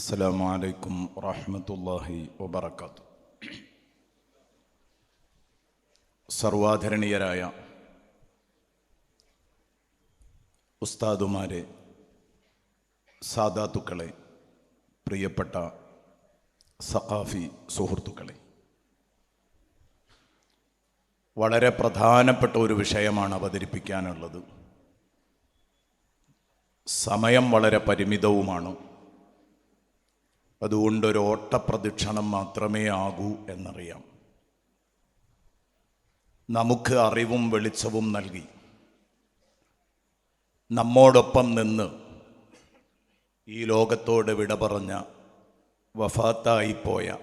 السلام عليكم ورحمة الله وبركاته സർവാധരണീയരായ ഉസ്താദുമാരെ സാദാത്തുക്കളെ പ്രിയപ്പെട്ട സഖാഫി സുഹൃത്തുക്കളെ വളരെ പ്രധാനപ്പെട്ട ഒരു വിഷയമാണ് അവതരിപ്പിക്കാനുള്ളത് സമയം വളരെ പരിമിതവുമാണ് അതുകൊണ്ട് ഒരു ഓട്ടപ്രദക്ഷിണം മാത്രമേ ആകൂ എന്നറിയാം. നമുക്ക് അറിവും വെളിച്ചവും നൽകി. നമ്മോടൊപ്പം നിന്ന് ഈ ലോകത്തോട് വിട പറഞ്ഞ വഫാത്തായിപ്പോയ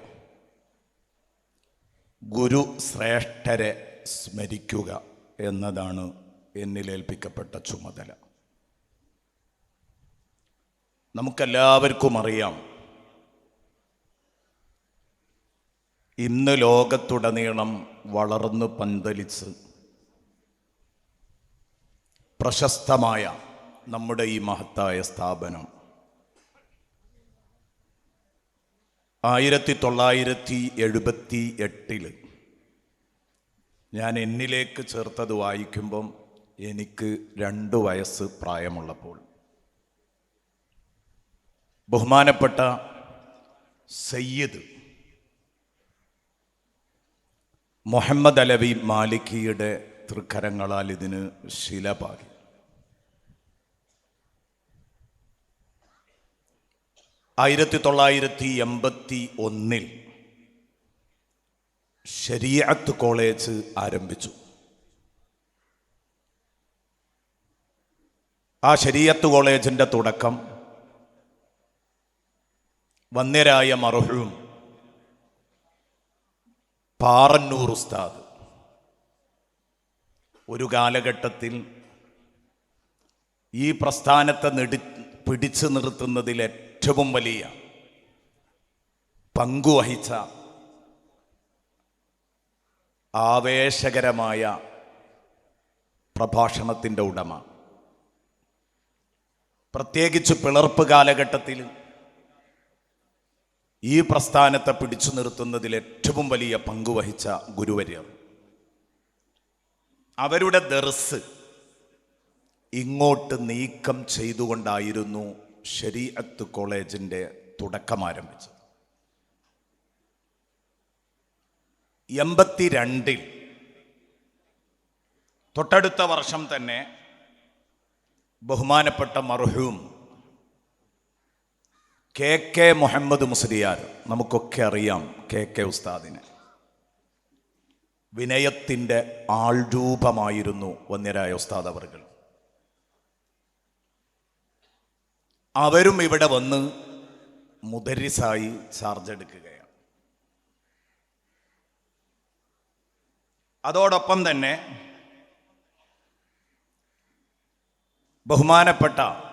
ഗുരു ശ്രേഷ്ഠരെ സ്മരിക്കുക എന്നതാണ് എന്നിലേൽപ്പിക്കപ്പെട്ട ചുമതല. നമുക്കെല്ലാവർക്കും അറിയാം ഇന്ന് ലോകത്തുടനീളം വളർന്നു പന്തലിച്ച് പ്രശസ്തമായ നമ്മുടെ ഈ മഹത്തായ സ്ഥാപനം. ആയിരത്തി തൊള്ളായിരത്തി എഴുപത്തി എട്ടിൽ ഞാൻ എന്നിലേക്ക് ചേർത്തത് വായിക്കുമ്പം എനിക്ക് രണ്ട് വയസ്സ് പ്രായമുള്ളപ്പോൾ. ബഹുമാനപ്പെട്ട സയ്യിദ് മുഹമ്മദ് അലവി മാലിക്കിയുടെ തൃക്കരങ്ങളാൽ ഇതിന് ശില പാകി ആയിരത്തി തൊള്ളായിരത്തി എൺപത്തി ഒന്നിൽ ശരിയത്ത് കോളേജ് ആരംഭിച്ചു. ആ ശരീയത്ത് കോളേജിന്റെ തുടക്കം വന്യരായ മറുഹും പാറന്നൂർ ഉസ്താദ്. ഒരു കാലഘട്ടത്തിൽ ഈ പ്രസ്ഥാനത്തെ നെടി പിടിച്ചു നിർത്തുന്നതിൽ ഏറ്റവും വലിയ പങ്കുവഹിച്ച ആവേശകരമായ പ്രഭാഷണത്തിന്റെ ഉടമ. പ്രത്യേകിച്ച് പിളർപ്പ് കാലഘട്ടത്തിൽ ഈ പ്രസ്ഥാനത്തെ പിടിച്ചു നിർത്തുന്നതിൽ ഏറ്റവും വലിയ പങ്കുവഹിച്ച ഗുരുവര്യർ. അവരുടെ ദർസ് ഇങ്ങോട്ട് നീക്കം ചെയ്തുകൊണ്ടായിരുന്നു ശരീഅത്ത് കോളേജിന്റെ തുടക്കം ആരംഭിച്ചത് എൺപത്തിരണ്ടിൽ തൊട്ടടുത്ത വർഷം തന്നെ ബഹുമാനപ്പെട്ട മർഹൂം കെ കെ മുഹമ്മദ് മുസ്ലിയാർ നമുക്കൊക്കെ അറിയാം കെ കെ ഉസ്താദിനെ. വിനയത്തിന്റെ ആൾരൂപമായിരുന്നു വന്യരായ ഉസ്താദ് അവർകൾ. അവരും ഇവിടെ വന്ന് മുദരിസായി ചാർജ് എടുക്കുകയാണ്. അതോടൊപ്പം തന്നെ ബഹുമാനപ്പെട്ട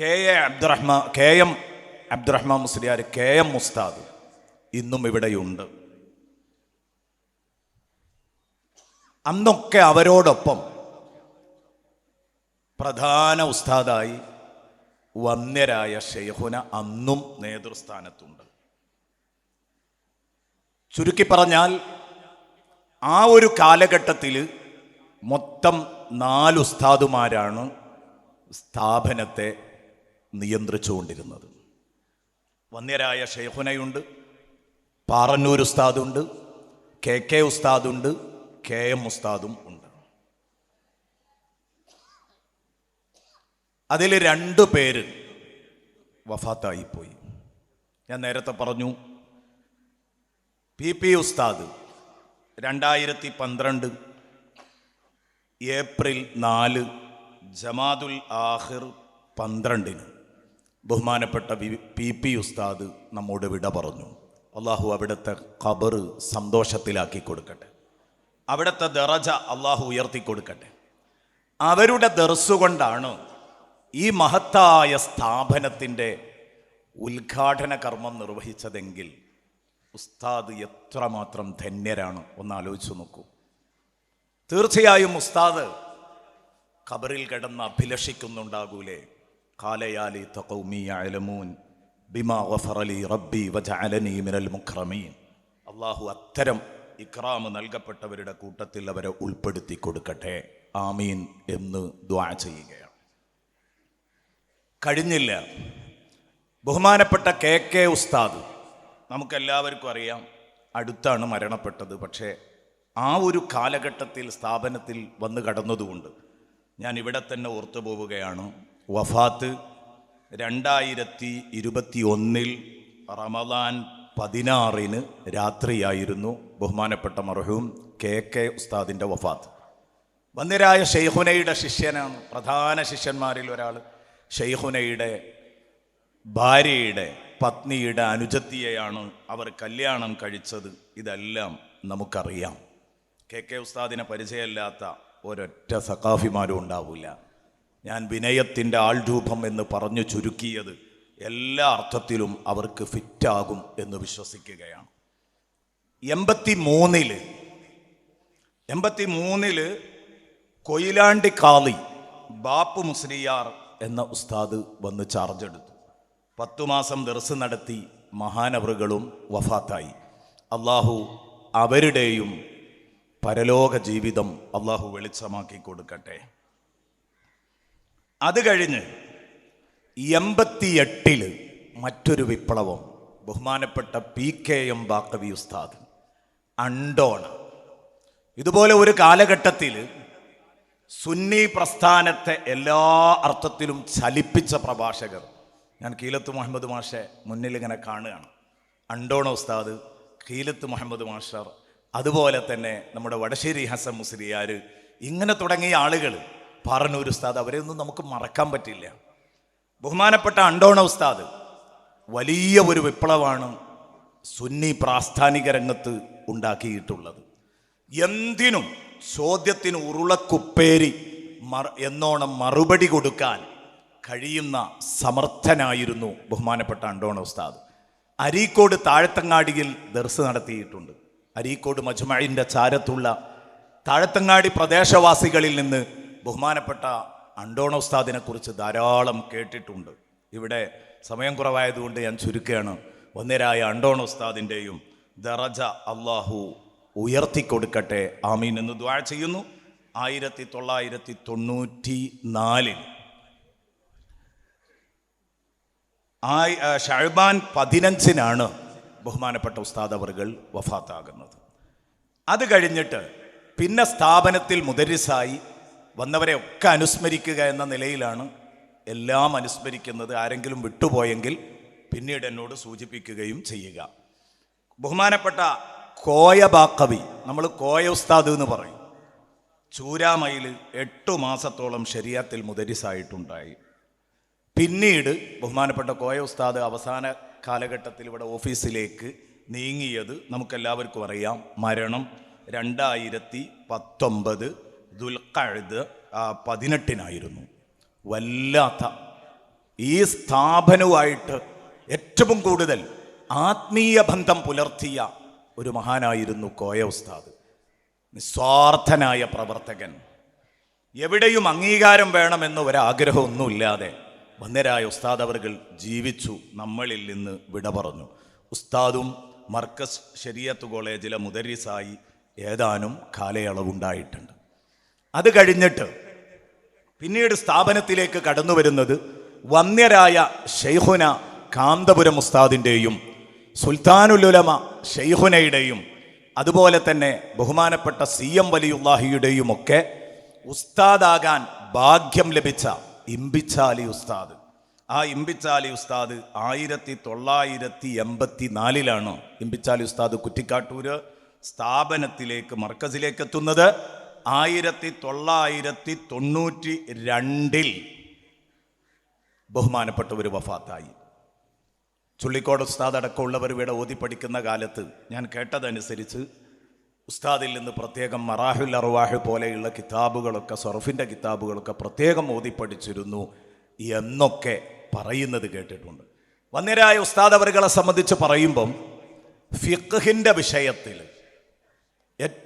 K A അബ്ദുറഹ്മാ K M Abdurahman Musliyar K M മുസ്താദ് ഇന്നും ഇവിടെയുണ്ട്. അന്നൊക്കെ അവരോടൊപ്പം പ്രധാന ഉസ്താദായി വന്യരായ ഷെയ്ഹുന അന്നും നേതൃസ്ഥാനത്തുണ്ട്. ചുരുക്കി പറഞ്ഞാൽ ആ ഒരു കാലഘട്ടത്തിൽ മൊത്തം നാല് ഉസ്താദുമാരാണ് സ്ഥാപനത്തെ നിയന്ത്രിച്ചുകൊണ്ടിരുന്നത്. വന്യരായ ഷെയ്ഹുനയുണ്ട് പാറന്നൂർ ഉസ്താദുണ്ട് കെ കെ ഉസ്താദുണ്ട് കെ എം ഉസ്താദും ഉണ്ട്. അതിൽ രണ്ട് പേര് വഫാത്തായിപ്പോയി. ഞാൻ നേരത്തെ പറഞ്ഞു പി പി ഉസ്താദ് രണ്ടായിരത്തി പന്ത്രണ്ട് ഏപ്രിൽ നാല് ജമാദുൽ ആഹിർ പന്ത്രണ്ടിന് ബഹുമാനപ്പെട്ട പി പി ഉസ്താദ് നമ്മോട് വിട പറഞ്ഞു. അള്ളാഹു അവിടുത്തെ ഖബർ സന്തോഷത്തിലാക്കി കൊടുക്കട്ടെ. അവിടുത്തെ ദറജ അള്ളാഹു ഉയർത്തി കൊടുക്കട്ടെ. അവരുടെ ദർസുകൊണ്ടാണ് ഈ മഹത്തായ സ്ഥാപനത്തിന്റെ ഉദ്ഘാടന കർമ്മം നിർവഹിച്ചതെങ്കിൽ ഉസ്താദ് എത്രമാത്രം ധന്യരാണ് ഒന്ന് ആലോചിച്ചു നോക്കൂ. തീർച്ചയായും ഉസ്താദ് ഖബറിൽ കിടന്ന് അഭിലഷിക്കുന്നുണ്ടാകൂലേ? കാലയാലി തൗമി അലമൂൻ ബിമാ വഫറലി റബ്ബി വജഅലനി മിനൽ മുക്രമീൻ അള്ളാഹു അത്തരം ഇക്രാമ് നൽകപ്പെട്ടവരുടെ കൂട്ടത്തിൽ അവരെ ഉൾപ്പെടുത്തി കൊടുക്കട്ടെ. ആമീൻ എന്ന് ദ്വാ ചെയ്യുകയാണ്. കഴിഞ്ഞില്ല. ബഹുമാനപ്പെട്ട കെ കെ ഉസ്താദ് നമുക്കെല്ലാവർക്കും അറിയാം അടുത്താണ് മരണപ്പെട്ടത്. പക്ഷേ ആ ഒരു കാലഘട്ടത്തിൽ സ്ഥാപനത്തിൽ വന്നു കടന്നതുകൊണ്ട് ഞാൻ ഇവിടെ തന്നെ ഓർത്തു പോവുകയാണ് വഫാത്ത് രണ്ടായിരത്തി ഇരുപത്തി ഒന്നിൽ റമദാൻ പതിനാറിന് രാത്രിയായിരുന്നു ബഹുമാനപ്പെട്ട മർഹൂം കെ കെ ഉസ്താദിന്റെ വഫാത്ത്. വന്യരായ ഷെയ്ഹുനയുടെ ശിഷ്യനാണ് പ്രധാന ശിഷ്യന്മാരിൽ ഒരാൾ. ഷെയ്ഹുനയുടെ ഭാര്യയുടെ പത്നിയുടെ അനുജത്തിയെയാണ് അവർ കല്യാണം കഴിച്ചത്. ഇതെല്ലാം നമുക്കറിയാം. കെ കെ ഉസ്താദിനെ പരിചയമില്ലാത്ത ഒരൊറ്റ സഖാഫിമാരും ഉണ്ടാവില്ല. ഞാൻ വിനയത്തിന്റെ ആൾരൂപം എന്ന് പറഞ്ഞു ചുരുക്കിയത് എല്ലാ അർത്ഥത്തിലും അവർക്ക് ഫിറ്റാകും എന്ന് വിശ്വസിക്കുകയാണ്. എൺപത്തി മൂന്നിൽ എൺപത്തി മൂന്നിൽ കൊയിലാണ്ടി കാളി ബാപ്പു മുസ്ലിയാർ എന്ന ഉസ്താദ് വന്ന് ചാർജ് എടുത്തു. പത്തു മാസം ദർസ് നടത്തി മഹാനവറുകളും വഫാത്തായി. അള്ളാഹു അവരുടെയും പരലോക ജീവിതം അള്ളാഹു വെളിച്ചമാക്കി കൊടുക്കട്ടെ. അത് കഴിഞ്ഞ് എൺപത്തിയെട്ടിൽ മറ്റൊരു വിപ്ലവം ബഹുമാനപ്പെട്ട പി കെ എം ബാക്കവി ഉസ്താദ് അണ്ടോണ. ഇതുപോലെ ഒരു കാലഘട്ടത്തിൽ സുന്നി പ്രസ്ഥാനത്തെ എല്ലാ അർത്ഥത്തിലും ചലിപ്പിച്ച പ്രഭാഷകർ ഞാൻ കീലത്ത് മുഹമ്മദ് മാഷെ മുന്നിൽ ഇങ്ങനെ കാണുകയാണ്. അണ്ടോണ ഉസ്താദ് കീലത്ത് മുഹമ്മദ് മാഷർ അതുപോലെ തന്നെ നമ്മുടെ വടശ്ശേരി ഹസൻ മുസ്ലിയാർ ഇങ്ങനെ തുടങ്ങിയ ആളുകൾ പറഞ്ഞൊരു ഉസ്താദ് അവരെ ഒന്നും നമുക്ക് മറക്കാൻ പറ്റില്ല. ബഹുമാനപ്പെട്ട അണ്ടോണ ഉസ്താദ് വലിയ ഒരു വിപ്ലവമാണ് സുന്നി പ്രാസ്ഥാനിക രംഗത്ത് ഉണ്ടാക്കിയിട്ടുള്ളത്. എന്തിനും ചോദ്യത്തിന് ഉരുളക്കുപ്പേരി എന്നോണം മറുപടി കൊടുക്കാൻ കഴിയുന്ന സമർത്ഥനായിരുന്നു ബഹുമാനപ്പെട്ട അണ്ടോണ ഉസ്താദ്. അരീക്കോട് താഴത്തങ്ങാടിയിൽ ദർസ് നടത്തിയിട്ടുണ്ട്. അരീക്കോട് മജുമഴിന്റെ ചാരത്തുള്ള താഴത്തങ്ങാടി പ്രദേശവാസികളിൽ നിന്ന് ബഹുമാനപ്പെട്ട അണ്ടോണ ഉസ്താദിനെ കുറിച്ച് ധാരാളം കേട്ടിട്ടുണ്ട്. ഇവിടെ സമയം കുറവായതുകൊണ്ട് ഞാൻ ചുരുക്കുകയാണ്. ഒന്നരായ അണ്ടോണ ഉസ്താദിന്റെയും ദറജ അള്ളാഹു ഉയർത്തിക്കൊടുക്കട്ടെ. ആമീൻ എന്ന് ദ്വാ ചെയ്യുന്നു. ആയിരത്തി തൊള്ളായിരത്തി തൊണ്ണൂറ്റി നാലിൽ ആയി ഷഹബാൻ പതിനഞ്ചിനാണ് ബഹുമാനപ്പെട്ട ഉസ്താദ് അവർകൾ വഫാത്താകുന്നത്. അത് കഴിഞ്ഞിട്ട് പിന്നെ സ്ഥാപനത്തിൽ മുദരിസായി വന്നവരെ ഒക്കെ അനുസ്മരിക്കുക എന്ന നിലയിലാണ് എല്ലാം അനുസ്മരിക്കുന്നത് ആരെങ്കിലും വിട്ടുപോയെങ്കിൽ പിന്നീട് എന്നോട് സൂചിപ്പിക്കുകയും ചെയ്യുക. ബഹുമാനപ്പെട്ട കോയ ബാക്കവി നമ്മൾ കോയ ഉസ്താദ് എന്ന് പറയും. ചൂരാമയിൽ എട്ടു മാസത്തോളം ശരിയാത്തിൽ മുദരിസായിട്ടുണ്ടായി. പിന്നീട് ബഹുമാനപ്പെട്ട കോയ ഉസ്താദ് അവസാന കാലഘട്ടത്തിൽ ഇവിടെ ഓഫീസിലേക്ക് നീങ്ങിയത് നമുക്കെല്ലാവർക്കും അറിയാം. മരണം രണ്ടായിരത്തി പത്തൊമ്പത് ദുൽഖഴുത് പതിനെട്ടിനായിരുന്നു. വല്ലാത്ത ഈ സ്ഥാപനവുമായിട്ട് ഏറ്റവും കൂടുതൽ ആത്മീയ ബന്ധം പുലർത്തിയ ഒരു മഹാനായിരുന്നു കോയ ഉസ്താദ്. നിസ്വാർത്ഥനായ പ്രവർത്തകൻ. എവിടെയും അംഗീകാരം വേണമെന്ന ഒരാഗ്രഹമൊന്നുമില്ലാതെ വന്നരായ ഉസ്താദ് അവർകൾ ജീവിച്ചു നമ്മളിൽ നിന്ന് വിട പറഞ്ഞു. ഉസ്താദും മർക്കസ് ശരിയത്ത് കോളേജിലെ മുദരിസായി ഏതാനും കാലയളവുണ്ടായിട്ടുണ്ട്. അത് കഴിഞ്ഞിട്ട് പിന്നീട് സ്ഥാപനത്തിലേക്ക് കടന്നു വരുന്നത് വന്യരായ ഷെയ്ഹുന കാന്തപുരം ഉസ്താദിന്റെയും സുൽത്താനുലുലമ ഷെയ്ഹുനയുടെയും അതുപോലെ തന്നെ ബഹുമാനപ്പെട്ട സി എം വലിയുല്ലാഹിയുടെയും ഒക്കെ ഉസ്താദാകാൻ ഭാഗ്യം ലഭിച്ച ഇമ്പിച്ചാലി ഉസ്താദ്. ആ ഇമ്പിച്ചാലി ഉസ്താദ് ആയിരത്തി തൊള്ളായിരത്തി എൺപത്തി നാലിലാണ് ഇമ്പിച്ചാലി ഉസ്താദ് കുറ്റിക്കാട്ടൂര് സ്ഥാപനത്തിലേക്ക് മർക്കസിലേക്ക് എത്തുന്നത് ആയിരത്തി തൊള്ളായിരത്തി തൊണ്ണൂറ്റി രണ്ടിൽ ബഹുമാനപ്പെട്ട ഒരു വഫാത്തായി. ചുള്ളിക്കോട് ഉസ്താദ് അടക്കമുള്ളവർ ഇവിടെ ഓതി പഠിക്കുന്ന കാലത്ത് ഞാൻ കേട്ടതനുസരിച്ച് ഉസ്താദിൽ നിന്ന് പ്രത്യേകം മറാഹുൽ അറുവാഹ് പോലെയുള്ള കിതാബുകളൊക്കെ സൊറഫിന്റെ കിതാബുകളൊക്കെ പ്രത്യേകം ഓതി പഠിച്ചിരുന്നു എന്നൊക്കെ പറയുന്നത് കേട്ടിട്ടുണ്ട്. വന്നിരായ ഉസ്താദ് അവരുകളെ സംബന്ധിച്ച് പറയുമ്പം ഫിഖിന്റെ വിഷയത്തിൽ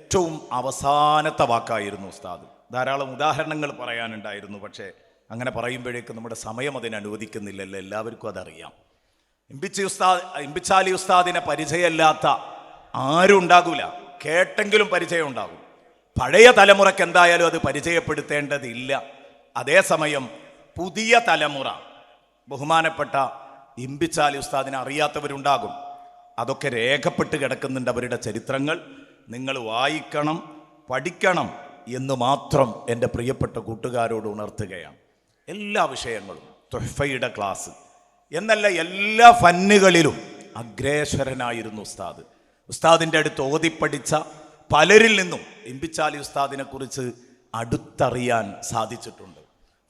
ഏറ്റവും അവസാനത്തെ വാക്കായിരുന്നു ഉസ്താദ്. ധാരാളം ഉദാഹരണങ്ങൾ പറയാനുണ്ടായിരുന്നു പക്ഷേ അങ്ങനെ പറയുമ്പോഴേക്കും നമ്മുടെ സമയം അതിന് അനുവദിക്കുന്നില്ലല്ലോ. എല്ലാവർക്കും അതറിയാം. ഇമ്പിച്ചി ഉസ്താദ് ഇമ്പിച്ചാലി ഉസ്താദിനെ പരിചയമല്ലാത്ത ആരും ഉണ്ടാകൂല. കേട്ടെങ്കിലും പരിചയം ഉണ്ടാകും. പഴയ തലമുറയ്ക്ക് എന്തായാലും അത് പരിചയപ്പെടുത്തേണ്ടതില്ല. അതേസമയം പുതിയ തലമുറ ബഹുമാനപ്പെട്ട ഇമ്പിച്ചാലി ഉസ്താദിനെ അറിയാത്തവരുണ്ടാകും. അതൊക്കെ രേഖപ്പെട്ട് കിടക്കുന്നുണ്ട് അവരുടെ ചരിത്രങ്ങൾ. നിങ്ങൾ വായിക്കണം പഠിക്കണം എന്ന് മാത്രം എന്റെ പ്രിയപ്പെട്ട കൂട്ടുകാരോട് ഉണർത്തുകയാണ്. എല്ലാ വിഷയങ്ങളും തൊഹഫയുടെ ക്ലാസ് എന്നല്ല എല്ലാ ഫന്നുകളിലും അഗ്രേശ്വരനായിരുന്നു ഉസ്താദ്. ഉസ്താദിന്റെ അടുത്ത് ഓതിപ്പഠിച്ച പലരിൽ നിന്നും ഇമ്പിച്ചാലി ഉസ്താദിനെ കുറിച്ച് അടുത്തറിയാൻ സാധിച്ചിട്ടുണ്ട്.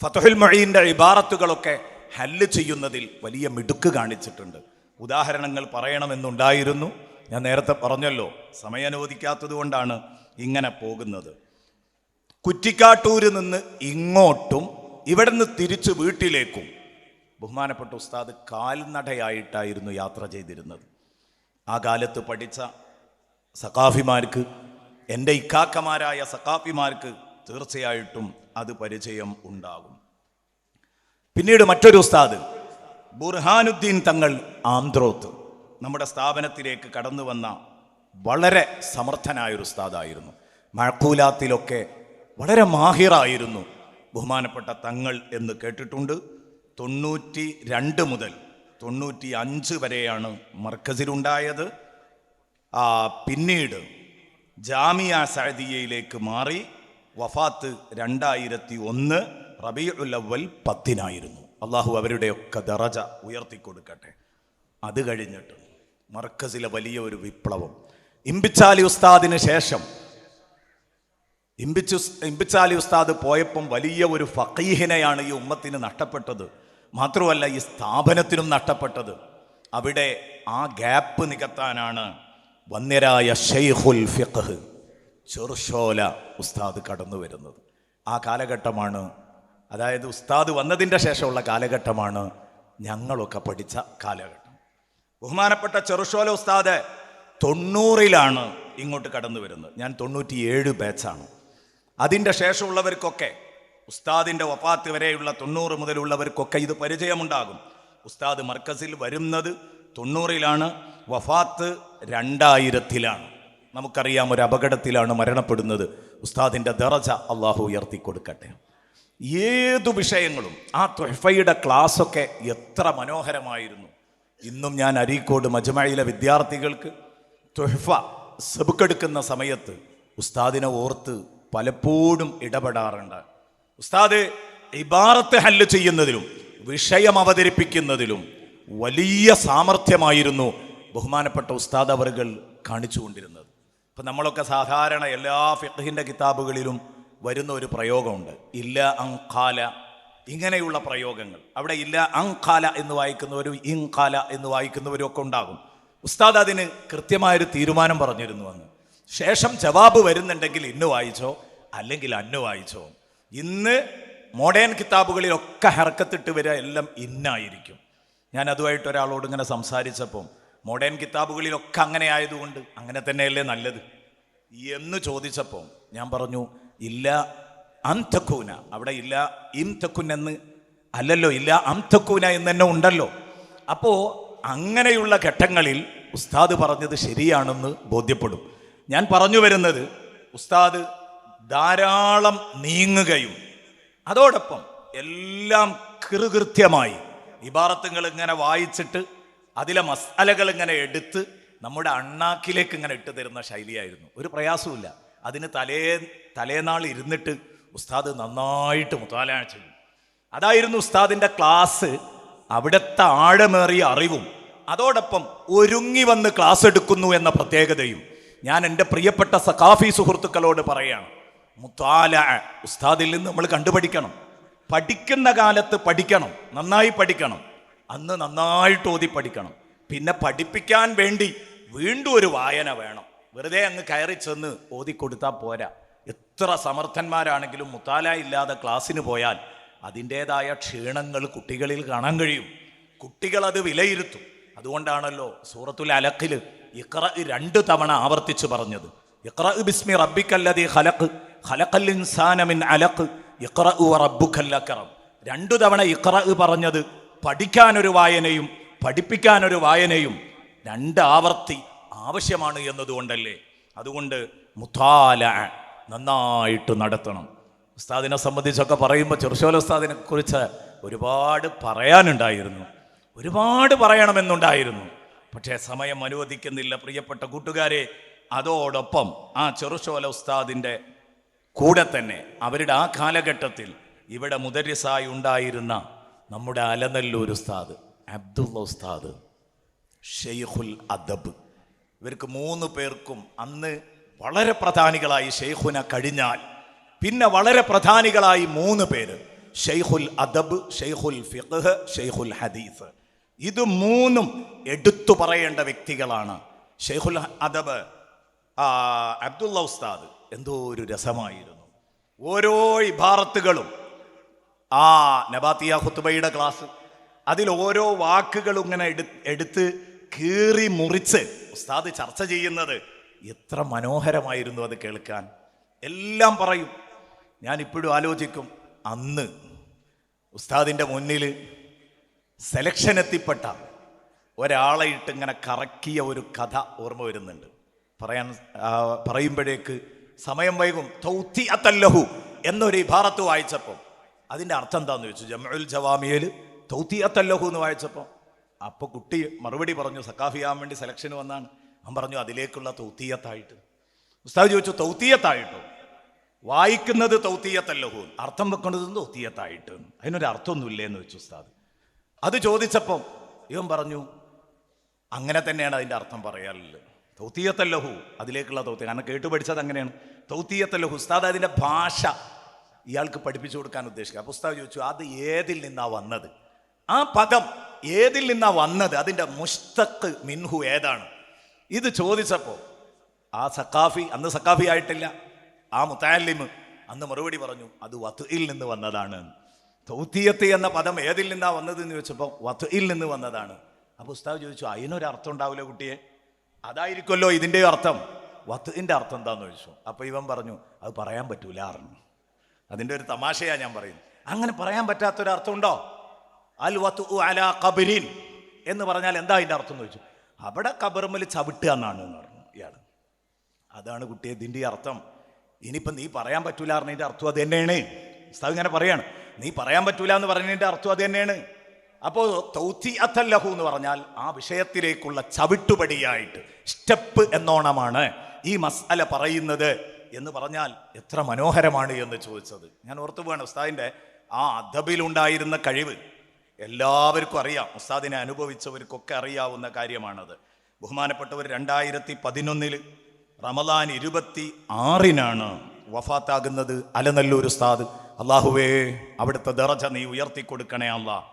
ഫതഹുൽ മൊഴീന്റെ ഇബാറത്തുകളൊക്കെ ഹല്ല് ചെയ്യുന്നതിൽ വലിയ മിടുക്ക് കാണിച്ചിട്ടുണ്ട്. ഉദാഹരണങ്ങൾ പറയണമെന്നുണ്ടായിരുന്നു. ഞാൻ നേരത്തെ പറഞ്ഞല്ലോ സമയം അനുവദിക്കാത്തത് കൊണ്ടാണ് ഇങ്ങനെ പോകുന്നത്. കുറ്റിക്കാട്ടൂര് നിന്ന് ഇങ്ങോട്ടും ഇവിടെ നിന്ന് തിരിച്ച് വീട്ടിലേക്കും ബഹുമാനപ്പെട്ട ഉസ്താദ് കാൽനടയായിട്ടായിരുന്നു യാത്ര ചെയ്തിരുന്നത്. ആ കാലത്ത് പഠിച്ച സഖാഫിമാർക്ക് എന്റെ ഇക്കാക്കമാരായ സഖാഫിമാർക്ക് തീർച്ചയായിട്ടും അത് പരിചയം ഉണ്ടാകും. പിന്നീട് മറ്റൊരു ഉസ്താദ് ബുർഹാനുദ്ദീൻ തങ്ങൾ ആന്ത്രോത്ത്. നമ്മുടെ സ്ഥാപനത്തിലേക്ക് കടന്നു വന്ന വളരെ സമർത്ഥനായ ഒരു ഉസ്താദായിരുന്നു. മഴക്കൂലാത്തിലൊക്കെ വളരെ മാഹിറായിരുന്നു. ബഹുമാനപ്പെട്ട തങ്ങൾ എന്ന് കേട്ടിട്ടുണ്ട്. തൊണ്ണൂറ്റി രണ്ട് മുതൽ തൊണ്ണൂറ്റി അഞ്ച് വരെയാണ് മർക്കസിലുണ്ടായത്. പിന്നീട് ജാമിയ സഅദിയയിലേക്ക് മാറി വഫാത്ത് രണ്ടായിരത്തി ഒന്ന് റബീഉൽ അവൽ പത്തിനായിരുന്നു. അള്ളാഹു അവരുടെയൊക്കെ ദറജ ഉയർത്തിക്കൊടുക്കട്ടെ. അത് കഴിഞ്ഞിട്ട് മർക്കസിലെ വലിയ ഒരു വിപ്ലവം. ഇമ്പിച്ചാലി ഉസ്താദിന് ശേഷം ഇമ്പിച്ചു ഇമ്പിച്ചാലി ഉസ്താദ് പോയപ്പം വലിയ ഒരു ഫക്കീഹിനെയാണ് ഈ ഉമ്മത്തിന് നഷ്ടപ്പെട്ടത്. മാത്രമല്ല ഈ സ്ഥാപനത്തിനും നഷ്ടപ്പെട്ടത്. അവിടെ ആ ഗ്യാപ്പ് നികത്താനാണ് വന്യരായ ഷെയ്ഖുൽ ഫിഖ് ചെറുഷോല ഉസ്താദ് കടന്നു വരുന്നത്. ആ കാലഘട്ടമാണ് അതായത് ഉസ്താദ് വന്നതിന്റെ ശേഷമുള്ള കാലഘട്ടമാണ് ഞങ്ങളൊക്കെ പഠിച്ച കാലഘട്ടം. ബഹുമാനപ്പെട്ട ചെറുഷോല ഉസ്താദ് തൊണ്ണൂറിലാണ് ഇങ്ങോട്ട് കടന്നു വരുന്നത്. ഞാൻ തൊണ്ണൂറ്റിയേഴ് ബാച്ചാണ് അതിന്റെ ശേഷമുള്ളവർക്കൊക്കെ ഉസ്താദിന്റെ ഒപ്പാത്ത് വരെയുള്ള തൊണ്ണൂറ് മുതലുള്ളവർക്കൊക്കെ ഇത് പരിചയമുണ്ടാകും. ഉസ്താദ് മർക്കസിൽ വരുന്നത് തൊണ്ണൂറിലാണ് വഫാത്ത് രണ്ടായിരത്തിലാണ്. നമുക്കറിയാം ഒരു അപകടത്തിലാണ് മരണപ്പെടുന്നത്. ഉസ്താദിന്റെ ദറജ അള്ളാഹു ഉയർത്തി കൊടുക്കട്ടെ ഏതു വിഷയങ്ങളും ആ തൊഹഫയുടെ ക്ലാസ്സൊക്കെ എത്ര മനോഹരമായിരുന്നു. ഇന്നും ഞാൻ അരീക്കോട് മജമയിലെ വിദ്യാർത്ഥികൾക്ക് തുഹഫ സെബുക്കെടുക്കുന്ന സമയത്ത് ഉസ്താദിനെ ഓർത്ത് പലപ്പോഴും ഇടപെടാറുണ്ട്. ഉസ്താദ് ഇബാറത്ത് ഹല്ല് ചെയ്യുന്നതിലും വിഷയം അവതരിപ്പിക്കുന്നതിലും വലിയ സാമർഥ്യമായിരുന്നു ബഹുമാനപ്പെട്ട ഉസ്താദ് അവറുകൾ കാണിച്ചുകൊണ്ടിരുന്നത് ഇപ്പം നമ്മളൊക്കെ സാധാരണ എല്ലാ ഫിഖഹിന്റെ കിതാബുകളിലും വരുന്ന ഒരു പ്രയോഗമുണ്ട്. ഇല്ല അങ്കാല ഇങ്ങനെയുള്ള പ്രയോഗങ്ങൾ. അവിടെ ഇല്ല അങ്കാല എന്ന് വായിക്കുന്നവരും ഇങ്കാല എന്ന് വായിക്കുന്നവരും ഒക്കെ ഉണ്ടാകും. ഉസ്താദ് അതിന് കൃത്യമായൊരു തീരുമാനം പറഞ്ഞിരുന്നു അന്ന്. ശേഷം ജവാബ് വരുന്നുണ്ടെങ്കിൽ ഇന്ന് വായിച്ചോ അല്ലെങ്കിൽ അന്ന് വായിച്ചോ. ഇന്ന് മോഡേൺ കിതാബുകളിലൊക്കെ ഹർക്കത്തിട്ട് വരിക എല്ലാം ഇന്നായിരിക്കും. ഞാൻ അതുമായിട്ട് ഒരാളോട് ഇങ്ങനെ സംസാരിച്ചപ്പം മോഡേൺ കിതാബുകളിലൊക്കെ അങ്ങനെ ആയതുകൊണ്ട് അങ്ങനെ തന്നെയല്ലേ നല്ലത്? എന്ന് ചോദിച്ചപ്പോൾ ഞാൻ പറഞ്ഞു ഇല്ല അംതക്കൂന അവിടെ ഇല്ല ഇം തക്കുൻ എന്ന് അല്ലല്ലോ ഇല്ല അംതക്കൂന എന്ന് തന്നെ ഉണ്ടല്ലോ. അപ്പോൾ അങ്ങനെയുള്ള ഘട്ടങ്ങളിൽ ഉസ്താദ് പറഞ്ഞത് ശരിയാണെന്ന് ബോധ്യപ്പെടും. ഞാൻ പറഞ്ഞു വരുന്നത് ഉസ്താദ് ധാരാളം നീങ്ങുകയും അതോടൊപ്പം എല്ലാം കൃകൃത്യമായി ഇബാറത്തുകൾ ഇങ്ങനെ വായിച്ചിട്ട് അതിലെ മസാലകൾ ഇങ്ങനെ എടുത്ത് നമ്മുടെ അണ്ണാക്കിലേക്ക് ഇങ്ങനെ ഇട്ട് തരുന്ന ശൈലിയായിരുന്നു. ഒരു പ്രയാസവുമില്ല. അതിന് തലേ തലേനാൾ ഇരുന്നിട്ട് ഉസ്താദ് നന്നായിട്ട് മുത്താലായ ചെയ്യും. അതായിരുന്നു ഉസ്താദിന്റെ ക്ലാസ് അവിടുത്തെ ആഴമേറിയ അറിവും. അതോടൊപ്പം ഒരുങ്ങി വന്ന് ക്ലാസ് എടുക്കുന്നു എന്ന പ്രത്യേകതയും. ഞാൻ എന്റെ പ്രിയപ്പെട്ട സഖാഫി സുഹൃത്തുക്കളോട് പറയാണ് മുത്താല ഉസ്താദിൽ നിന്ന് നമ്മൾ കണ്ടുപഠിക്കണം. പഠിക്കുന്ന കാലത്ത് പഠിക്കണം. നന്നായി പഠിക്കണം. അന്ന് നന്നായിട്ട് ഓതി പഠിക്കണം. പിന്നെ പഠിപ്പിക്കാൻ വേണ്ടി വീണ്ടും ഒരു വായന വേണം. വെറുതെ അങ്ങ് കയറി ചെന്ന് ഓതിക്കൊടുത്താൽ പോരാ. എത്ര സമർത്ഥന്മാരാണെങ്കിലും മുത്താല ഇല്ലാതെ ക്ലാസ്സിന് പോയാൽ അതിന്റേതായ ക്ഷീണങ്ങൾ കുട്ടികളിൽ കാണാൻ കഴിയും. കുട്ടികളത് വിലയിരുത്തും. അതുകൊണ്ടാണല്ലോ സൂറത്തുൽ അലക്കിൽ ഇക്ര രണ്ട് തവണ ആവർത്തിച്ച് പറഞ്ഞത്. ഇക്ര ബിസ്മി റബ്ബിക്കല്ലതി ഹലക്ക് ഖലഖൽ ഇൻസാന മിൻ അലഖ് ഇഖ്റ വ റബ്ബുക്കൽ അക്രം രണ്ടു തവണ ഇക്ര പറഞ്ഞത് പഠിക്കാനൊരു വായനയും പഠിപ്പിക്കാനൊരു വായനയും രണ്ട് ആവർത്തി ആവശ്യമാണ് എന്നതുകൊണ്ടല്ലേ? അതുകൊണ്ട് മുത്താല നന്നായിട്ട് നടത്തണം. ഉസ്താദിനെ സംബന്ധിച്ചൊക്കെ പറയുമ്പോൾ ചെറുശോല ഉസ്താദിനെ കുറിച്ച് ഒരുപാട് പറയാനുണ്ടായിരുന്നു. ഒരുപാട് പറയണമെന്നുണ്ടായിരുന്നു. പക്ഷേ സമയം അനുവദിക്കുന്നില്ല. പ്രിയപ്പെട്ട കൂട്ടുകാരെ അതോടൊപ്പം ആ ചെറുശോല ഉസ്താദിന്റെ കൂടെ തന്നെ അവരുടെ ആ കാലഘട്ടത്തിൽ ഇവിടെ മുദരിസായി ഉണ്ടായിരുന്ന നമ്മുടെ അലനല്ലൂർ ഉസ്താദ് അബ്ദുള്ള ഉസ്താദ് ഷെയ്ഖുൽ അദബ്. ഇവർക്ക് മൂന്ന് പേർക്കും അന്ന് വളരെ പ്രധാനികളായി ഷെയ്ഖുന കഴിഞ്ഞാൽ പിന്നെ വളരെ പ്രധാനികളായി മൂന്ന് പേര്. ഷെയ്ഖുൽ അദബ് ഷെയ്ഖുൽ ഫിഖ് ഷെയ്ഖുൽ ഹദീസ്. ഇത് മൂന്നും എടുത്തു പറയേണ്ട വ്യക്തികളാണ്. ഷെയ്ഖുൽ അദബ് അബ്ദുള്ള ഉസ്താദ്. എന്തോ ഒരു രസമായിരുന്നു. ഓരോ ഇബാറത്തുകളും ആ നബാത്തിയ ഹുത്തുബയുടെ ക്ലാസ് അതിൽ ഓരോ വാക്കുകളും ഇങ്ങനെ എടു എടുത്ത് കീറി മുറിച്ച് ഉസ്താദ് ചർച്ച ചെയ്യുന്നത് എത്ര മനോഹരമായിരുന്നു അത് കേൾക്കാൻ. എല്ലാം പറയും. ഞാൻ ഇപ്പോഴും ആലോചിക്കും അന്ന് ഉസ്താദിന്റെ മുന്നിൽ സെലക്ഷൻ എത്തിപ്പെട്ട ഒരാളെ ഇട്ട് ഇങ്ങനെ കറക്കിയ ഒരു കഥ ഓർമ്മ വരുന്നുണ്ട്. പറയാൻ പറയുമ്പോഴേക്ക് സമയം വൈകും. തൗത്തി അത്തല്ലഹു എന്നൊരു ഇബാറത്ത് വായിച്ചപ്പോൾ അതിന്റെ അർത്ഥം എന്താന്ന് ചോദിച്ചു. ജമുൽ ജവാമിയൽ തൗത്തി അത്തല്ലഹു എന്ന് വായിച്ചപ്പോൾ അപ്പോൾ കുട്ടി മറുപടി പറഞ്ഞു സക്കാഫിയാൻ വേണ്ടി സെലക്ഷന് വന്നാണ്. അവൻ പറഞ്ഞു അതിലേക്കുള്ള തൗത്തീയത്തായിട്ട് ഉസ്താദ് ചോദിച്ചു തൗത്തീയത്തായിട്ടോ വായിക്കുന്നത് തൗത്തീയത്തല്ലോ അർത്ഥം വെക്കുന്നത് തൗത്തീയത്തായിട്ട് അതിനൊരു അർത്ഥമൊന്നുമില്ലേ എന്ന് വെച്ചു ഉസ്താദ്. അത് ചോദിച്ചപ്പം ഇവൻ പറഞ്ഞു അങ്ങനെ തന്നെയാണ് അതിന്റെ അർത്ഥം പറയാറുള്ളത് തൗത്തീയത്തല്ലഹു അതിലേക്കുള്ള തൗത്തി കാരണം കേട്ട് പഠിച്ചത് അങ്ങനെയാണ്. തൗത്തീയത്തല്ലഹു ഉസ്താദ് അതിന്റെ ഭാഷ ഇയാൾക്ക് പഠിപ്പിച്ചു കൊടുക്കാൻ ഉദ്ദേശിക്കുക. അപ്പോൾ ഉസ്താദ് ചോദിച്ചു അത് ഏതിൽ നിന്നാ വന്നത്? ആ പദം ഏതിൽ നിന്നാ വന്നത്? അതിന്റെ മുസ്തഖ് മിൻഹു ഏതാണ്? ഇത് ചോദിച്ചപ്പോൾ ആ സക്കാഫി അന്ന് സക്കാഫി ആയിട്ടില്ല. ആ മുത്താലിം അന്ന് മറുപടി പറഞ്ഞു അത് വത്തുയിൽ നിന്ന് വന്നതാണ്. തൗത്തിയത്ത് എന്ന പദം ഏതിൽ നിന്നാണ് വന്നത് എന്ന് ചോദിച്ചപ്പോൾ വത്തുയിൽ നിന്ന് വന്നതാണ്. അപ്പോൾ ഉസ്താദ് ചോദിച്ചു അതിനൊരു അർത്ഥം ഉണ്ടാവില്ല കുട്ടിയെ? അതായിരിക്കുമല്ലോ ഇതിന്റെ അർത്ഥം. വത്തുവിന്റെ അർത്ഥം എന്താണെന്ന് ചോദിച്ചു? അപ്പോൾ ഇവൻ പറഞ്ഞു അത് പറയാൻ പറ്റൂല അറിഞ്ഞു അതിന്റെ ഒരു തമാശയാ ഞാൻ പറയുന്നത്. അങ്ങനെ പറയാൻ പറ്റാത്തൊരു അർത്ഥം ഉണ്ടോ? അൽ വത്തു അല കബിരിൻ എന്ന് പറഞ്ഞാൽ എന്താ അതിന്റെ അർത്ഥം എന്ന് ചോദിച്ചു? അവിടെ കബറുമ്മൽ ചവിട്ടുക എന്നാണ് എന്ന് പറഞ്ഞു ഇയാൾ. അതാണ് കുട്ടിയെ ഇതിന്റെ അർത്ഥം. ഇനിയിപ്പം നീ പറയാൻ പറ്റൂല പറഞ്ഞതിന്റെ അർത്ഥം അത് തന്നെയാണ്. ഉസ്താദ് ഇങ്ങനെ പറയാണ്. നീ പറയാൻ പറ്റൂല എന്ന് പറഞ്ഞതിന്റെ അർത്ഥം അത് തന്നെയാണ്. അപ്പോൾ തൗത്തി അത്തല്ലഹു എന്ന് പറഞ്ഞാൽ ആ വിഷയത്തിലേക്കുള്ള ചവിട്ടുപടിയായിട്ട് സ്റ്റെപ്പ് എന്നോണമാണ് ഈ മസാല പറയുന്നത് എന്ന് പറഞ്ഞാൽ എത്ര മനോഹരമാണ് എന്ന് ചോദിച്ചത്. ഞാൻ ഓർത്തു പോവാണ് ഉസ്താദിന്റെ ആ അദബിലുണ്ടായിരുന്ന കഴിവ്. എല്ലാവർക്കും അറിയാം. ഉസ്താദിനെ അനുഭവിച്ചവർക്കൊക്കെ അറിയാവുന്ന കാര്യമാണത്. ബഹുമാനപ്പെട്ടവർ രണ്ടായിരത്തി പതിനൊന്നിൽ റമദാൻ ഇരുപത്തി ആറിനാണ് വഫാത്താകുന്നത്. അലനല്ലൂർ ഉസ്താദ് അള്ളാഹുവേ അവിടുത്തെ ദറജ നീ ഉയർത്തി കൊടുക്കണേ അല്ല.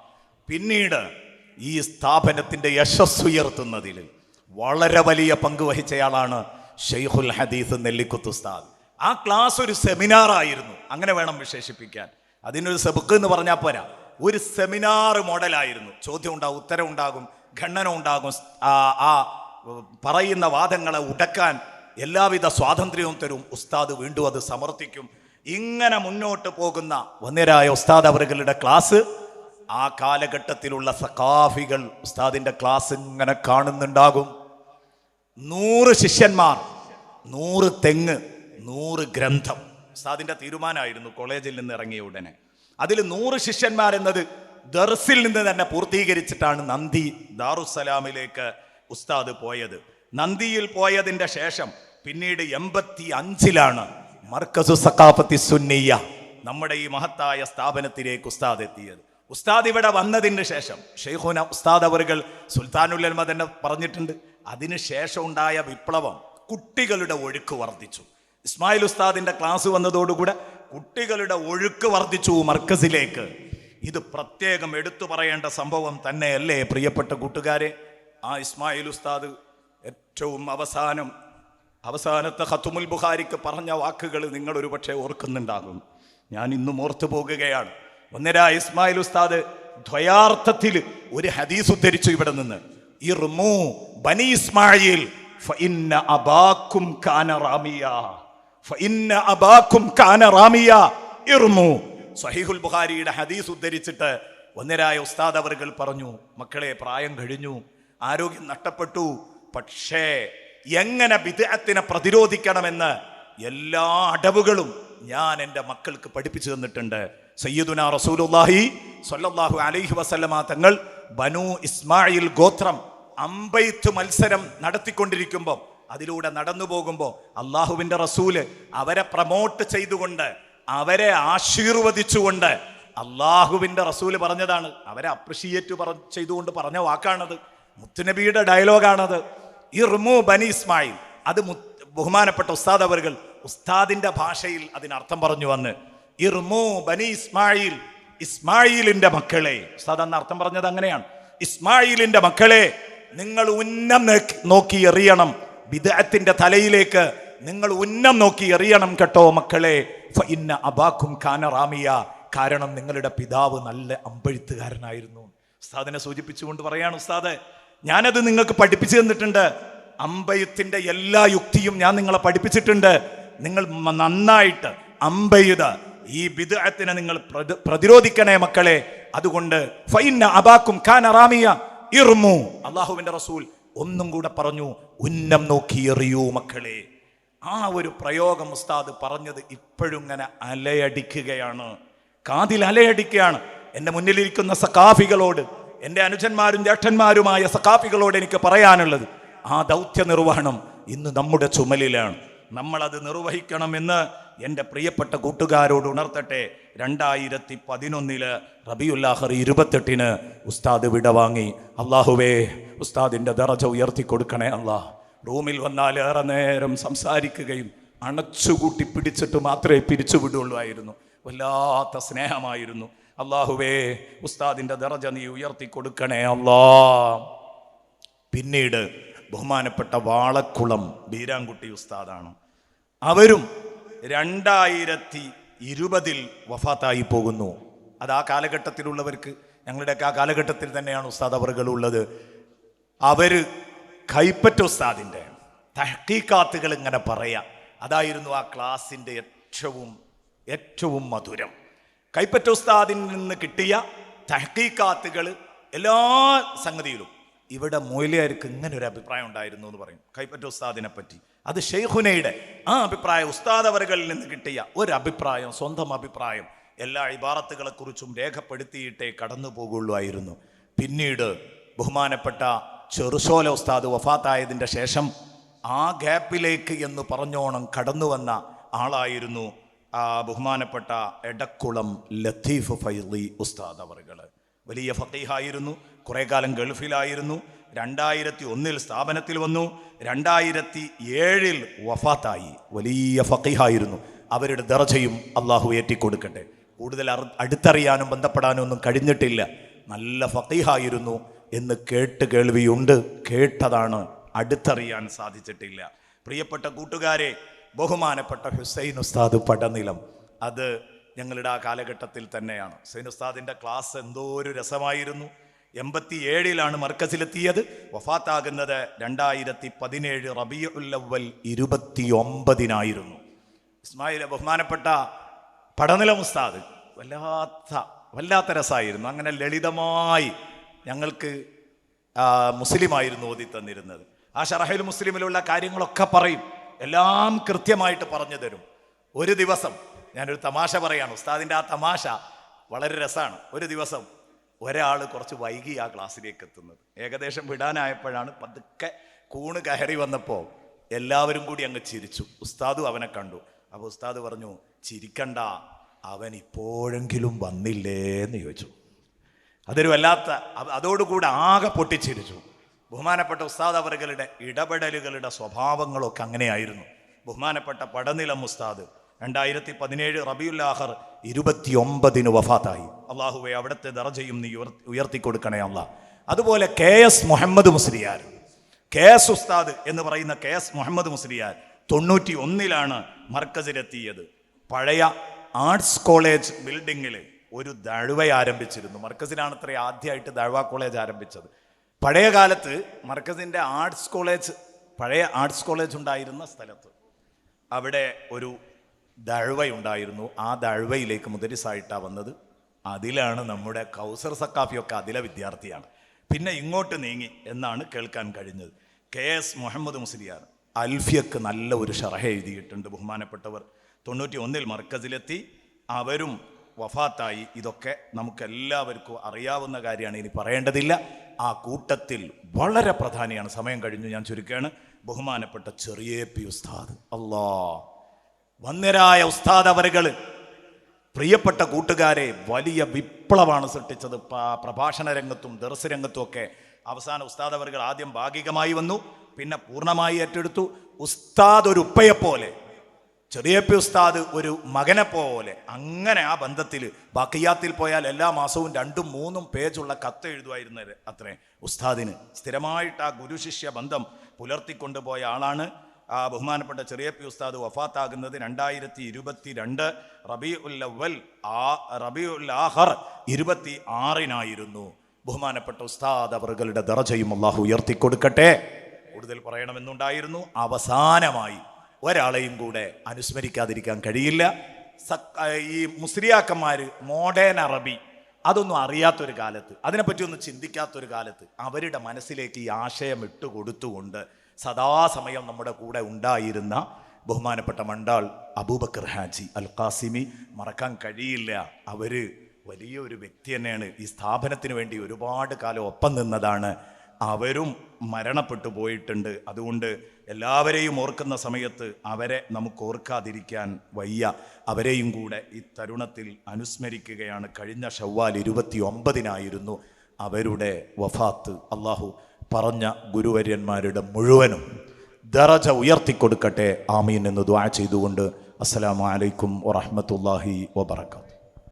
പിന്നീട് ഈ സ്ഥാപനത്തിന്റെ യശസ് ഉയർത്തുന്നതിൽ വളരെ വലിയ പങ്ക് വഹിച്ചയാളാണ് ഷെയ്ഖുൽ ഹദീസ് നെല്ലിക്കുത്ത് ഉസ്താദ്. ആ ക്ലാസ് ഒരു സെമിനാറായിരുന്നു. അങ്ങനെ വേണം വിശേഷിപ്പിക്കാൻ. അതിനൊരു സെബുക്ക് എന്ന് പറഞ്ഞാൽ പോരാ. ഒരു സെമിനാർ മോഡലായിരുന്നു. ചോദ്യം ഉണ്ടാകും ഉത്തരം ഉണ്ടാകും ഖണ്ഡനം ഉണ്ടാകും ആ പറയുന്ന വാദങ്ങളെ ഉടക്കാൻ എല്ലാവിധ സ്വാതന്ത്ര്യവും തരും. ഉസ്താദ് വീണ്ടും അത് സമർത്ഥിക്കും. ഇങ്ങനെ മുന്നോട്ട് പോകുന്ന വന്യരായ ഉസ്താദ് അവരുടെ ക്ലാസ് ആ കാലഘട്ടത്തിലുള്ള സഖാഫികൾ ഉസ്താദിന്റെ ക്ലാസ് ഇങ്ങനെ കാണുന്നുണ്ടാകും. നൂറ് ശിഷ്യന്മാർ നൂറ് തെങ്ങ് നൂറ് ഗ്രന്ഥം. ഉസ്താദിന്റെ തീരുമാനമായിരുന്നു കോളേജിൽ നിന്ന് ഇറങ്ങിയ ഉടനെ. അതിൽ നൂറ് ശിഷ്യന്മാരെന്നത് ദർസിൽ നിന്ന് തന്നെ പൂർത്തീകരിച്ചിട്ടാണ് നന്ദി ദാറുസലാമിലേക്ക് ഉസ്താദ് പോയത്. നന്ദിയിൽ പോയതിന്റെ ശേഷം പിന്നീട് എൺപത്തി അഞ്ചിലാണ് മർക്കസു സക്കാഫത്തി സുന്നിയ നമ്മുടെ ഈ മഹത്തായ സ്ഥാപനത്തിലേക്ക് ഉസ്താദ് എത്തിയത്. ഉസ്താദ് ഇവിടെ വന്നതിന് ശേഷം ഷെയ്ഖുന ഉസ്താദ് അവറുകൾ സുൽത്താനുല്ലമ തന്നെ പറഞ്ഞിട്ടുണ്ട്. അതിന് ശേഷം ഉണ്ടായ വിപ്ലവം കുട്ടികളുടെ ഒഴുക്ക് വർദ്ധിച്ചു. ഇസ്മായിൽ ഉസ്താദിന്റെ ക്ലാസ് വന്നതോടുകൂടെ കുട്ടികളുടെ ഒഴുക്ക് വർദ്ധിച്ചു മർക്കസിലേക്ക്. ഇത് പ്രത്യേകം എടുത്തു പറയേണ്ട സംഭവം തന്നെയല്ലേ പ്രിയപ്പെട്ട കൂട്ടുകാരെ? ആ ഇസ്മായിൽ ഉസ്താദ് ഏറ്റവും അവസാനം അവസാനത്തെ ഹത്തുമുൽ ബുഹാരിക്ക് പറഞ്ഞ വാക്കുകൾ നിങ്ങൾ ഒരുപക്ഷെ ഓർക്കുന്നുണ്ടാകും. ഞാൻ ഇന്നും ഓർത്തു പോകുകയാണ്. ഒന്നര ഇസ്മായിൽ ഉസ്താദ് ദ്വയാർത്ഥത്തിൽ ഒരു ഹദീസ് ഉദ്ധരിച്ചു ഇവിടെ നിന്ന്. ഇർമു ബനി ഇസ്മായിൽ ഫഇന്ന അബാക്കും കാന റാമിയ. സഹീഹുൽ ബുഖാരിയുടെ ഹദീസ് ഉദ്ധരിച്ചിട്ട് ഒന്നരായ ഉസ്താദ് അവർകൾ പറഞ്ഞു മക്കളെ പ്രായം കഴിഞ്ഞു ആരോഗ്യം നഷ്ടപ്പെട്ടു. പക്ഷേ എങ്ങനെ വിദേഹത്തിനെ പ്രതിരോധിക്കണമെന്ന് എല്ലാ അടവുകളും ഞാൻ എന്റെ മക്കൾക്ക് പഠിപ്പിച്ചു തന്നിട്ടുണ്ട്. സയ്യിദുന റസൂലുല്ലാഹി സൊല്ലാഹു അലൈഹി വസല്ലമ തങ്ങൾ ബനു ഇസ്മായിൽ ഗോത്രം അമ്പെയ്ത്ത് മത്സരം നടത്തിക്കൊണ്ടിരിക്കുമ്പോൾ അതിലൂടെ നടന്നു പോകുമ്പോൾ അള്ളാഹുവിന്റെ റസൂൽ അവരെ പ്രമോട്ട് ചെയ്തുകൊണ്ട് അവരെ ആശീർവദിച്ചുകൊണ്ട് അള്ളാഹുവിന്റെ റസൂൽ പറഞ്ഞതാണ്. അവരെ അപ്രിഷിയേറ്റ് പറ ചെയ്തുകൊണ്ട് പറഞ്ഞ വാക്കാണത്. മുത്തുനബിയുടെ ഡയലോഗാണത് ഇർമു ബനി ഇസ്മായിൽ. അത് ബഹുമാനപ്പെട്ട ഉസ്താദ് അവർകൾ ഉസ്താദിന്റെ ഭാഷയിൽ അതിനർത്ഥം പറഞ്ഞു വന്ന് ഇർമു ബനി ഇസ്മായിൽ ഇസ്മായിലിന്റെ മക്കളെ. ഉസ്താദ് അന്ന് അർത്ഥം പറഞ്ഞത് അങ്ങനെയാണ്. ഇസ്മായിലിന്റെ മക്കളെ നിങ്ങൾ ഉന്നം നോക്കി എറിയണം. വിദഗ്ധത്തിന്റെ തലയിലേക്ക് നിങ്ങൾ ഉന്നം നോക്കി എറിയണം കേട്ടോ മക്കളെ. ഇന്ന അബാക്കും കാനറാമിയ കാരണം നിങ്ങളുടെ പിതാവ് നല്ല അമ്പഴുത്തുകാരനായിരുന്നു. ഉസ്താദിനെ സൂചിപ്പിച്ചുകൊണ്ട് പറയാണ് ഉസ്താദ് ഞാനത് നിങ്ങൾക്ക് പഠിപ്പിച്ചു തന്നിട്ടുണ്ട്. അമ്പയത്തിന്റെ എല്ലാ യുക്തിയും ഞാൻ നിങ്ങളെ പഠിപ്പിച്ചിട്ടുണ്ട്. നിങ്ങൾ നന്നായിട്ട് അമ്പയുത ഈ ബിദ്അത്തിനെ നിങ്ങൾ പ്രതിരോധിക്കണേ മക്കളെ. അതുകൊണ്ട് ഫൈന അബാക്കും ഖാൻ അറാമിയ ഇർമു. അള്ളാഹുവിന്റെ റസൂൽ ഒന്നും കൂടെ പറഞ്ഞു ഉന്നം നോക്കി എറിയൂ മക്കളെ. ആ ഒരു പ്രയോഗം ഉസ്താദ് പറഞ്ഞത് ഇപ്പോഴും ഇങ്ങനെ അലയടിക്കുകയാണ്. കാതിൽ അലയടിക്കുകയാണ്. എന്റെ മുന്നിലിരിക്കുന്ന സഖാഫികളോട് എന്റെ അനുജന്മാരും ജ്യേഷ്ഠന്മാരുമായ സഖാഫികളോട് എനിക്ക് പറയാനുള്ളത് ആ ദൗത്യ നിർവഹണം ഇന്ന് നമ്മുടെ ചുമലിലാണ്. നമ്മളത് നിർവഹിക്കണമെന്ന് എന്റെ പ്രിയപ്പെട്ട കൂട്ടുകാരോട് ഉണർത്തട്ടെ. രണ്ടായിരത്തി പതിനൊന്നിൽ റബിയുല്ലാഹർ ഇരുപത്തെട്ടിന് ഉസ്താദ് വിടവാങ്ങി. അള്ളാഹുവേ ഉസ്താദിന്റെ ദറജ ഉയർത്തി കൊടുക്കണേ അല്ല റൂമിൽ വന്നാൽ ഏറെ നേരം സംസാരിക്കുകയും അണച്ചുകൂട്ടി പിടിച്ചിട്ട് മാത്രമേ പിരിച്ചു വിടുള്ളായിരുന്നു വല്ലാത്ത സ്നേഹമായിരുന്നു. അള്ളാഹുവേ ഉസ്താദിന്റെ ദറജ നീ ഉയർത്തി കൊടുക്കണേ അല്ലാ പിന്നീട് ബഹുമാനപ്പെട്ട വാളക്കുളം ബീരാൻകുട്ടി ഉസ്താദാണ്. അവരും രണ്ടായിരത്തി ഇരുപതിൽ വഫാത്തായി പോകുന്നു. അത് ആ കാലഘട്ടത്തിലുള്ളവർക്ക് ഞങ്ങളുടെയൊക്കെ ആ കാലഘട്ടത്തിൽ തന്നെയാണ് ഉസ്താദ് അവറുകൾ ഉള്ളത്. അവർ കൈപ്പറ്റ ഉസ്താദിന്റെ തഹക്കീക്കാത്തുകൾ ഇങ്ങനെ പറയാം. അതായിരുന്നു ആ ക്ലാസിന്റെ ഏറ്റവും ഏറ്റവും മധുരം. കൈപ്പറ്റ ഉസ്താദിൽ നിന്ന് കിട്ടിയ തഹക്കീക്കാത്തുകൾ എല്ലാ സംഗതിയിലും ഇവിടെ മൊയിലിയാർക്ക് ഇങ്ങനെ ഒരു അഭിപ്രായം ഉണ്ടായിരുന്നു എന്ന് പറയും. കൈപ്പറ്റ ഉസ്താദിനെ പറ്റി. അത് ഷെയ്ഖുനയുടെ ആ അഭിപ്രായം ഉസ്താദ് അവരുകളിൽ നിന്ന് കിട്ടിയ ഒരു അഭിപ്രായം സ്വന്തം അഭിപ്രായം എല്ലാ ഇബാറത്തുകളെ കുറിച്ചും രേഖപ്പെടുത്തിയിട്ടേ കടന്നു പോകുള്ളായിരുന്നു പിന്നീട് ബഹുമാനപ്പെട്ട ചെറുശോല ഉസ്താദ് വഫാത്തായതിന്റെ ശേഷം ആ ഗ്യാപ്പിലേക്ക് എന്ന് പറഞ്ഞോണം കടന്നു വന്ന ആളായിരുന്നു ആ ബഹുമാനപ്പെട്ട എടക്കുളം ലത്തീഫ് ഫൈലി ഉസ്താദ് അവർകൾ വലിയ ഫക്കീഹായിരുന്നു കുറേ കാലം ഗൾഫിലായിരുന്നു രണ്ടായിരത്തി ഒന്നിൽ സ്ഥാപനത്തിൽ വന്നു രണ്ടായിരത്തി ഏഴിൽ വഫാത്തായി. വലിയ ഫക്കീഹായിരുന്നു അവരുടെ ദർജയും അള്ളാഹു ഏറ്റിക്കൊടുക്കട്ടെ. കൂടുതൽ അടുത്തറിയാനും ബന്ധപ്പെടാനും ഒന്നും കഴിഞ്ഞിട്ടില്ല. നല്ല ഫക്കീഹായിരുന്നു എന്ന് കേട്ട് കേൾവിയുണ്ട്. കേട്ടതാണ് അടുത്തറിയാൻ സാധിച്ചിട്ടില്ല. പ്രിയപ്പെട്ട കൂട്ടുകാരെ ബഹുമാനപ്പെട്ട ഹുസൈൻ ഉസ്താദ് പടനിലം. അത് ഞങ്ങളുടെ ആ കാലഘട്ടത്തിൽ തന്നെയാണ്. ഹുസൈൻ ഉസ്താദിന്റെ ക്ലാസ് എന്തോ ഒരു രസമായിരുന്നു. എൺപത്തി ഏഴിലാണ് മർക്കസിലെത്തിയത്. വഫാത്താകുന്നത് രണ്ടായിരത്തി പതിനേഴ് റബിയുല്ലവൽ ഇരുപത്തി ഒമ്പതിനായിരുന്നു ഇസ്മായിൽ ബഹുമാനപ്പെട്ട പടനിലം ഉസ്താദ് വല്ലാത്ത വല്ലാത്ത രസമായിരുന്നു. അങ്ങനെ ലളിതമായി ഞങ്ങൾക്ക് മുസ്ലിം മുസ്ലിമായിരുന്നു ഓതി തന്നിരുന്നത്. ആ ഷറഹയിൽ മുസ്ലിമിലുള്ള കാര്യങ്ങളൊക്കെ പറയും. എല്ലാം കൃത്യമായിട്ട് പറഞ്ഞു തരും. ഒരു ദിവസം ഞാനൊരു തമാശ പറയാണ്. ഉസ്താദിന്റെ ആ തമാശ വളരെ രസമാണ്. ഒരു ദിവസം ഒരാൾ കുറച്ച് വൈകി ആ ക്ലാസ്സിലേക്ക് എത്തുന്നത്. ഏകദേശം വിടാനായപ്പോഴാണ് പതുക്കെ കൂണ് കയറി വന്നപ്പോൾ എല്ലാവരും കൂടി അങ്ങ് ചിരിച്ചു. ഉസ്താദു അവനെ കണ്ടു. അപ്പോൾ ഉസ്താദ് പറഞ്ഞു ചിരിക്കണ്ട. അവൻ ഇപ്പോഴെങ്കിലും വന്നില്ലേ എന്ന് ചോദിച്ചു. അതൊരു വല്ലാത്ത അത് അതോടുകൂടെ ആകെ പൊട്ടിച്ചിരിച്ചു. ബഹുമാനപ്പെട്ട ഉസ്താദ് അവറുകളുടെ ഇടപെടലുകളുടെ സ്വഭാവങ്ങളൊക്കെ അങ്ങനെയായിരുന്നു. ബഹുമാനപ്പെട്ട പടനിലം ഉസ്താദ് രണ്ടായിരത്തി പതിനേഴ് റബിയുല്ലാഹർ ഇരുപത്തി ഒമ്പതിന് വഫാത്തായി. അള്ളാഹുവെ അവിടുത്തെ ദർജയും നീ ഉയർ- ഉയർത്തിക്കൊടുക്കണേ അല്ല അതുപോലെ K S Muhammad Musliyar K S ഉസ്താദ് എന്ന് പറയുന്ന കെ എസ് മുഹമ്മദ് മുസ്ലിയാർ തൊണ്ണൂറ്റി ഒന്നിലാണ് മർക്കസിലെത്തിയത്. പഴയ ആർട്സ് കോളേജ് ബിൽഡിങ്ങിൽ ഒരു ദഴുവ ആരംഭിച്ചിരുന്നു. മർക്കസിനാണ് അത്ര ആദ്യമായിട്ട് ദഴുവ കോളേജ് ആരംഭിച്ചത്. പഴയ കാലത്ത് മർക്കസിന്റെ ആർട്സ് കോളേജ് പഴയ ആർട്സ് കോളേജ് ഉണ്ടായിരുന്ന സ്ഥലത്ത് അവിടെ ഒരു ദഴുവയുണ്ടായിരുന്നു ആ ദഴുവയിലേക്ക് മുദരിസായിട്ടാണ് വന്നത്. അതിലാണ് നമ്മുടെ കൗസർ സക്കാഫിയൊക്കെ അതിലെ വിദ്യാർത്ഥിയാണ്. പിന്നെ ഇങ്ങോട്ട് നീങ്ങി എന്നാണ് കേൾക്കാൻ കഴിഞ്ഞത്. കെ എസ് മുഹമ്മദ് മുസ്ലിയാർ അൽഫിയക്ക് നല്ല ഒരു ഷറഹ എഴുതിയിട്ടുണ്ട് ബഹുമാനപ്പെട്ടവർ. തൊണ്ണൂറ്റി ഒന്നിൽ മർക്കസിലെത്തി. അവരും വഫാത്തായി. ഇതൊക്കെ നമുക്കെല്ലാവർക്കും അറിയാവുന്ന കാര്യമാണ്. ഇനി പറയേണ്ടതില്ല. ആ കൂട്ടത്തിൽ വളരെ പ്രധാനിയാണ്. സമയം കഴിഞ്ഞു. ഞാൻ ചുരുക്കുകയാണ് ബഹുമാനപ്പെട്ട ചെറിയ പി ഉസ്താദ്. അല്ലാ. വന്നരായ ഉസ്താദ് അവരുകൾ പ്രിയപ്പെട്ട കൂട്ടുകാരെ വലിയ വിപ്ലവമാണ് സൃഷ്ടിച്ചത്. പ്രഭാഷണ രംഗത്തും ദർസ് രംഗത്തും ഒക്കെ അവസാന ഉസ്താദ് അവരുകൾ ആദ്യം ഭാഗികമായി വന്നു. പിന്നെ പൂർണമായി ഏറ്റെടുത്തു. ഉസ്താദ് ഒരു ഉപ്പയെപ്പോലെ ചെറിയ പി ഉസ്താദ് ഒരു മകനെ പോലെ അങ്ങനെ ആ ബന്ധത്തിൽ ബാക്കിയാത്തിൽ പോയാൽ എല്ലാ മാസവും രണ്ടും മൂന്നും പേജുള്ള കത്ത് എഴുതുമായിരുന്നത് അത്രേ. ഉസ്താദിന് സ്ഥിരമായിട്ട് ആ ഗുരുശിഷ്യ ബന്ധം പുലർത്തിക്കൊണ്ടുപോയ ആളാണ്. ആ ബഹുമാനപ്പെട്ട ചെറിയ പി ഉസ്താദ് വഫാത്താകുന്നത് രണ്ടായിരത്തി ഇരുപത്തി രണ്ട് റബി ഉല്ലവൽ ആ റബി ഉല്ലാഹർ ഇരുപത്തി ആറിനായിരുന്നു ബഹുമാനപ്പെട്ട ഉസ്താദ് അവറുകളുടെ ദറജയും അള്ളാഹു ഉയർത്തിക്കൊടുക്കട്ടെ. കൂടുതൽ പറയണമെന്നുണ്ടായിരുന്നു. അവസാനമായി ഒരാളെയും കൂടെ അനുസ്മരിക്കാതിരിക്കാൻ കഴിയില്ല. ഈ മുസ്ലിയാക്കന്മാർ മോഡേൺ അറബി അതൊന്നും അറിയാത്തൊരു കാലത്ത് അതിനെപ്പറ്റി ഒന്നും ചിന്തിക്കാത്തൊരു കാലത്ത് അവരുടെ മനസ്സിലേക്ക് ഈ ആശയം ഇട്ടുകൊടുത്തുകൊണ്ട് സദാസമയം നമ്മുടെ കൂടെ ഉണ്ടായിരുന്ന ബഹുമാനപ്പെട്ട മണ്ടാൾ അബൂബക്കർ ഹാജി അൽ ഖാസിമി മറക്കാൻ കഴിയില്ല. അവർ വലിയൊരു വ്യക്തി തന്നെയാണ്. ഈ സ്ഥാപനത്തിന് വേണ്ടി ഒരുപാട് കാലം ഒപ്പം നിന്നതാണ് അവരും മരണപ്പെട്ടു പോയിട്ടുണ്ട്. അതുകൊണ്ട് എല്ലാവരെയും ഓർക്കുന്ന സമയത്ത് അവരെ നമുക്ക് ഓർക്കാതിരിക്കാൻ വയ്യ. അവരെയും കൂടെ ഈ തരുണത്തിൽ അനുസ്മരിക്കുകയാണ്. കഴിഞ്ഞ ഷവ്വാൽ ഇരുപത്തി ഒമ്പതിനായിരുന്നു അവരുടെ വഫാത്ത്. അള്ളാഹു പറഞ്ഞ ഗുരുവര്യന്മാരുടെ മുഴുവനും ദറജ ഉയർത്തിക്കൊടുക്കട്ടെ. ആമീൻ എന്ന് ദ്വാ ചെയ്തുകൊണ്ട് അസ്സലാമു അലൈക്കും വറഹ്മത്തുള്ളാഹി വബറകാത്ത്